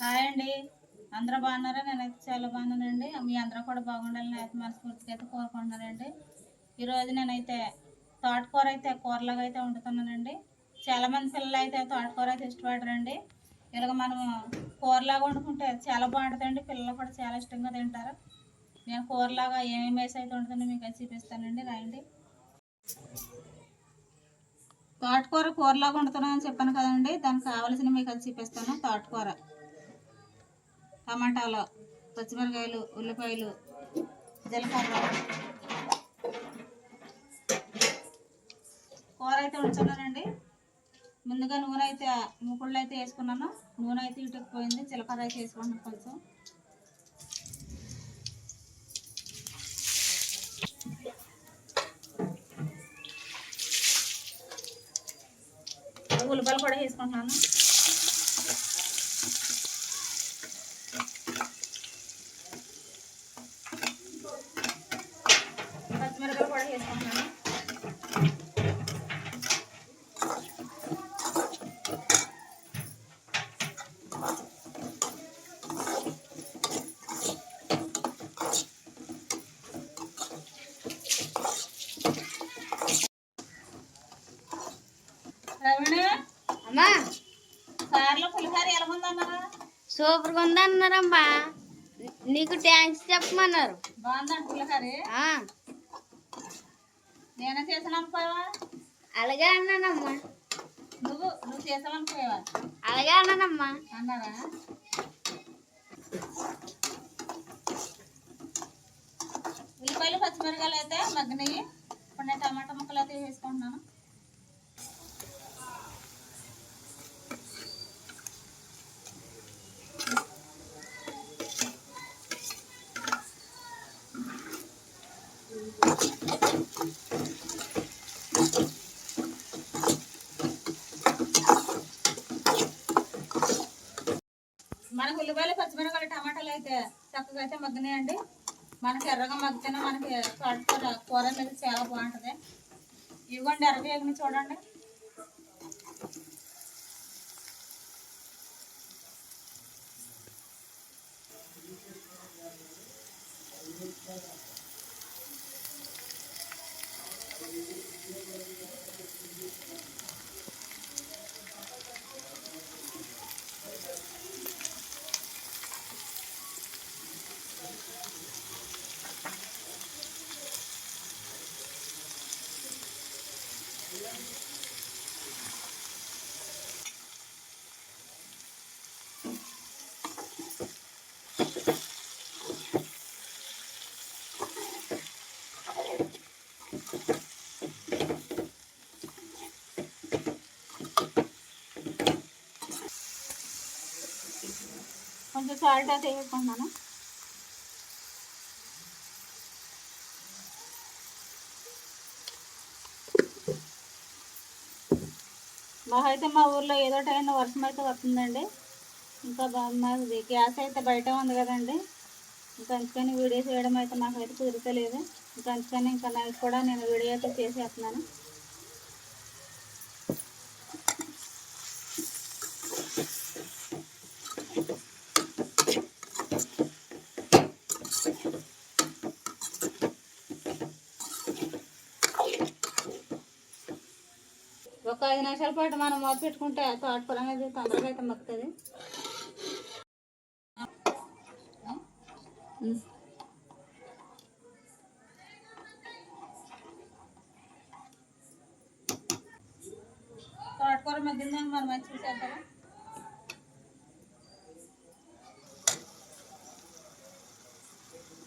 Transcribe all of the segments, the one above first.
Hi అండి. అందరూ బాగున్నారా? నేనైతే చాలా బాగున్నానండి. మీ అందరూ కూడా బాగుండాలని అయితే మనస్ఫూర్తిగా అయితే కోరుకుంటున్నానండి. ఈరోజు నేనైతే తోటకూర అయితే కూరలాగా అయితే వండుతున్నానండి. చాలామంది పిల్లలు అయితే తోటకూర అయితే ఇష్టపడరండి. ఇలాగ మనము కూరలాగా వండుకుంటే చాలా బాగుంటుందండి. పిల్లలు కూడా చాలా ఇష్టంగా తింటారు. నేను కూరలాగా ఏమేమి వేసి అయితే వండుతుందో మీకు అది చూపిస్తానండి. రాయండి. తోటకూర కూరలాగా వండుతున్నానని చెప్పాను కదండి. దానికి కావాల్సిన మీకు అది చూపిస్తాను. తోటకూర. టమాటాలు పచ్చిమిరకాయలు ఉల్లిపాయలు జీలకర్ర. కూర అయితే ఉంచున్నానండి ముందుగా నూనె అయితే ముకుళ్ళు అయితే వేసుకున్నాను. నూనె అయితే ఇటుకుపోయింది జీలకర్ర అయితే వేసుకున్నాను కొంచెం. ఉల్లిపాయలు కూడా వేసుకుంటున్నాను పచ్చిమిరపకాయలు కూడా వేసుకుంటున్నాను ఉందన్నారా సూపర్గా ఉందన్నారమ్మా. నీకు థ్యాంక్స్ చెప్పమన్నారు. బాగుందండి పులిహార? ఆ, నేనే చేసాను అనుకోవా అలాగే అన్నానమ్మా. నువ్వు నువ్వు చేసావు అనుకోవా అలాగే అన్నానమ్మా. అన్నారా ఉల్లిపాయలు పచ్చిమిరకాయలు అయితే మగ్గినాయి ఇప్పుడు నేను టమాటా ముక్కలు అయితే వేసుకుంటున్నాను. మనకు ఉల్లిపాయలు పచ్చిమిరపకాయలు టమాటాలు అయితే చక్కగా అయితే మగ్గినాయండి. మనకి ఎర్రగా మగ్గితేనే మనకి కూర కూర అనేది చాలా బాగుంటుంది. ఇవ్వండి ఎర్రగా ఎగిన చూడండి. కొంచెం సాల్ట్ అయితే మాకు అయితే మా ఊర్లో ఏదో టైం వర్షం అయితే వస్తుందండి. ఇంకా మాది గ్యాస్ అయితే బయట ఉంది కదండి. ఇంకా అందుకని వీడియో చేయడం అయితే నాకు అయితే కుదరతలేదు. ఇంకా అందుకని ఇంకా నైట్ కూడా నేను వీడియో అయితే చేసేస్తున్నాను. ఒక ఐదు నిమిషాల పాటు మనం మొదలు పెట్టుకుంటే తోటకూర అనేది తొందరగా అయితే మక్కుతుంది. తోటకూర మగ్గిందని మనం అది చూసేద్దాం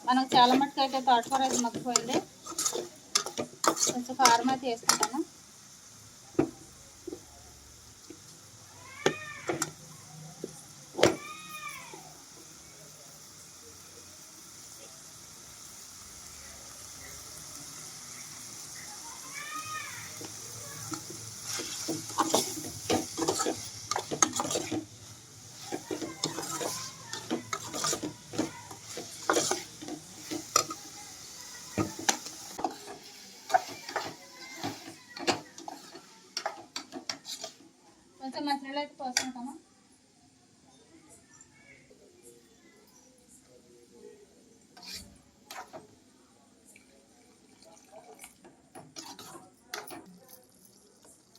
మనకు చాలా మట్టుకు అయితే తోటకూర అయితే మగ్గిపోయింది కొంచెం కారం అయితే వేసుకుంటాను. కొంచెం మంచి మధ్యలో అయితే పోసుకుంటామా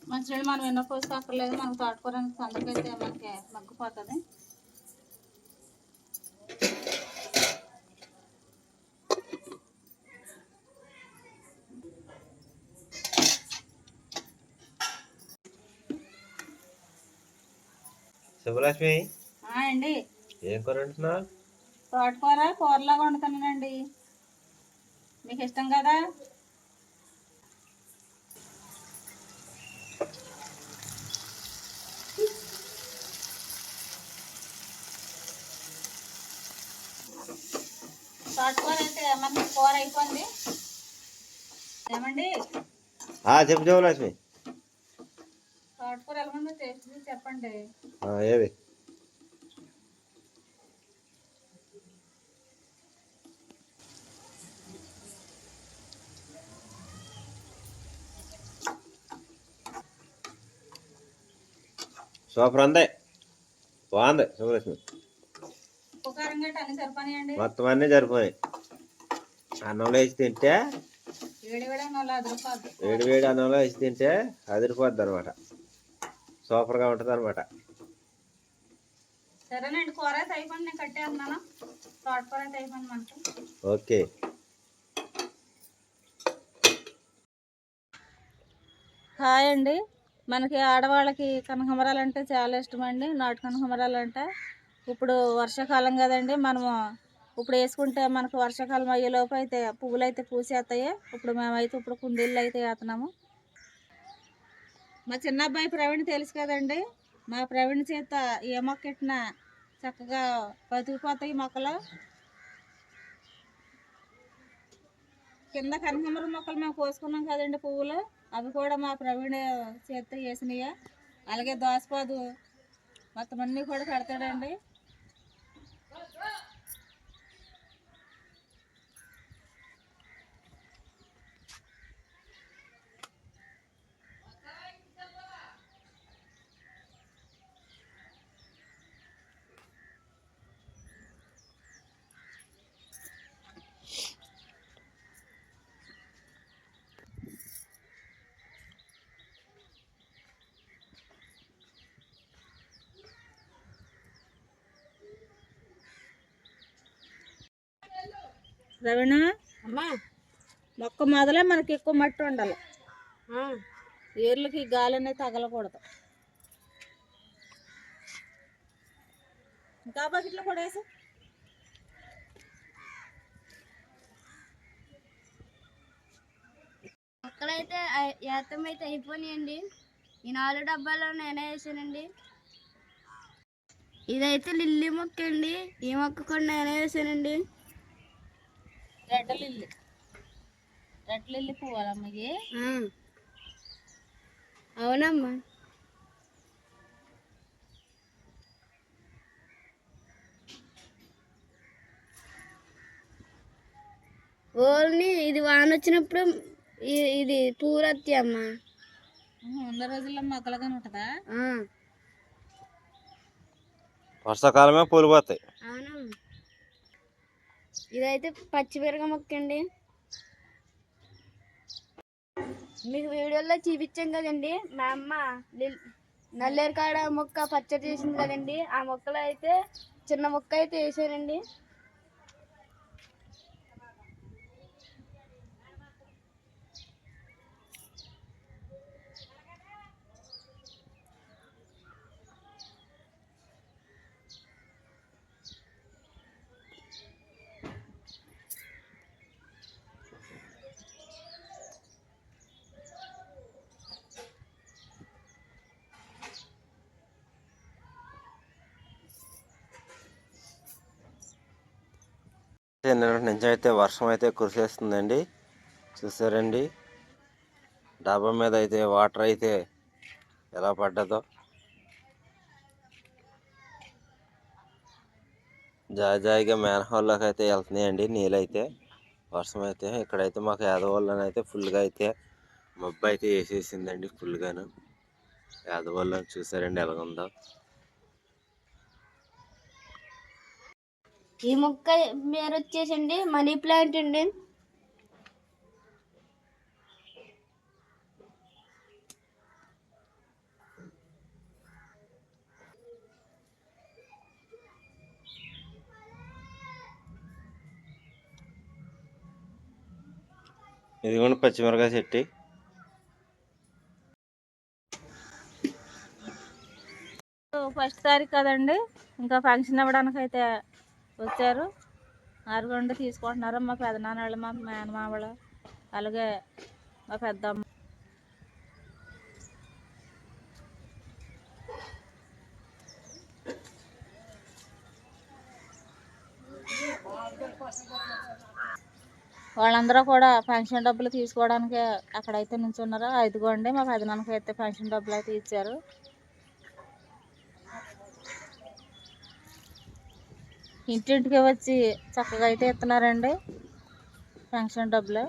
మంచినీళ్ళు మనం ఎన్నో పోసి మనం మనకు తోటకూర సందకైతే మనకి మగ్గిపోతుంది. శుభలక్ష్మి. అండి. ఏం కూర వండుతున్నావు? తోటకూర కూరలాగా వండుతానండి మీకు ఇష్టం కదా? తోటకూర అయితే మనకి కూర అయిపోయింది? ఏమండి? చెప్పు శుభలక్ష్మి తోటకూర ఎలా ఉందో టేస్ట్ చూసి చెప్పండి. ఆ, ఏవి? సూపర్ ఉంది. బాగుంది సరిపోయాయండి మొత్తం అన్నీ సరిపోయాయి అన్నంలో వేసి తింటే వేడి వేడి అన్నంలో వేసి తింటే అదిరిపోద్ది అనమాట సూపర్గా ఉంటుంది అనమాట సరేనండి కూర అయితే అయిపోయింది నేను కట్టేస్తున్నాను. తోటకూర అయితే అయిపోయింది మనకి ఓకే. హాయ్ అండి. మనకి ఆడవాళ్ళకి కనకమరాలు అంటే చాలా ఇష్టం అండి నాటు కనకమరాలు అంటే ఇప్పుడు వర్షాకాలం కదండి మనము ఇప్పుడు వేసుకుంటే మనకు వర్షాకాలం అయ్యేలోపు అయితే పువ్వులు అయితే పూసేస్తాయి. ఇప్పుడు మేమైతే ఇప్పుడు కుండీళ్ళు అయితే వేస్తున్నాము. మా చిన్న అబ్బాయి ప్రవీణ్ తెలుసు కదండి. మా ప్రవీణ్ చేత ఏ మొక్క ఎట్టినా చక్కగా బతికిపోతాయి మొక్కలు. కింద కనకమర మొక్కలు మేము కోసుకున్నాం కదండి పువ్వులు. అవి కూడా మా ప్రవీణ్ చేత వేసినాయి. అలాగే దోసపాదు మొత్తం అన్నీ కూడా పెడతాడండి. ప్రవీణ అమ్మా. మొక్క మొదలే మనకి ఎక్కువ మట్టి ఉండాలి. ఏర్లకి గాలి అనేది తగలకూడదు. ఇంకా బకెట్లో కూడా వేసి. మొక్కలైతే ఏతం అయితే అయిపోయినాయండి ఈ నాలుగు డబ్బాలో నేనే వేసానండి. ఇదైతే లిల్లీ మొక్క అండి ఈ మొక్క కూడా నేనే వేసానండి. Red lily. రెడ్ లిల్లీ పువ్వాలమ్మ. అవునమ్మా. ఓన్లీ ఇది వాన వచ్చినప్పుడు ఇది పూరత్తి అమ్మా. వంద రోజుల్లో మొక్కలుగానే ఉంటుందా. వర్షాకాలమే పూలు పోతాయి. అవునమ్మా. ఇదైతే పచ్చిమిరక మొక్క అండి మీకు వీడియోలో చూపించాం కదండి మా అమ్మ నల్లేరు కాడ మొక్క పచ్చడి చేసింది కదండి. ఆ మొక్కలో అయితే చిన్న మొక్క అయితే వేసానండి నిన్నటి నుంచి అయితే వర్షం అయితే కురిసేస్తుందండి చూసారండి. డాబా మీద అయితే వాటర్ అయితే ఎలా పడ్డదో. జాయిగా మేనహోల్లోకి అయితే వెళ్తున్నాయండి నీళ్ళైతే. వర్షం అయితే ఇక్కడైతే మాకు యాదవల్లని అయితే ఫుల్గా అయితే మబ్బు అయితే వేసేసిందండి ఫుల్గాను. యాదవల్లని చూసారండి ఎలాగుందో. ఈ మొక్క పేరు వచ్చేసండి మనీ ప్లాంట్ అండి. ఇది కూడా పచ్చిమిరకాయ చెట్టి ఫస్ట్ తారీఖు కదండి ఇంకా ఫంక్షన్ అవ్వడానికి అయితే వచ్చారు. అరగండి తీసుకుంటున్నారు. మా పెదనాన్న వాళ్ళు మా మేనమామలు అలాగే మా పెద్దమ్మ. వాళ్ళందరూ కూడా పెన్షన్ డబ్బులు తీసుకోవడానికి అక్కడైతే నుంచున్నారు. ఐదుగోండి మా పెదనాన్నకి అయితే పెన్షన్ డబ్బులు అయితే ఇచ్చారు. ఇంటింటికి వచ్చి చక్కగా అయితే ఇస్తున్నారండి. పెన్షన్ డబ్బులు.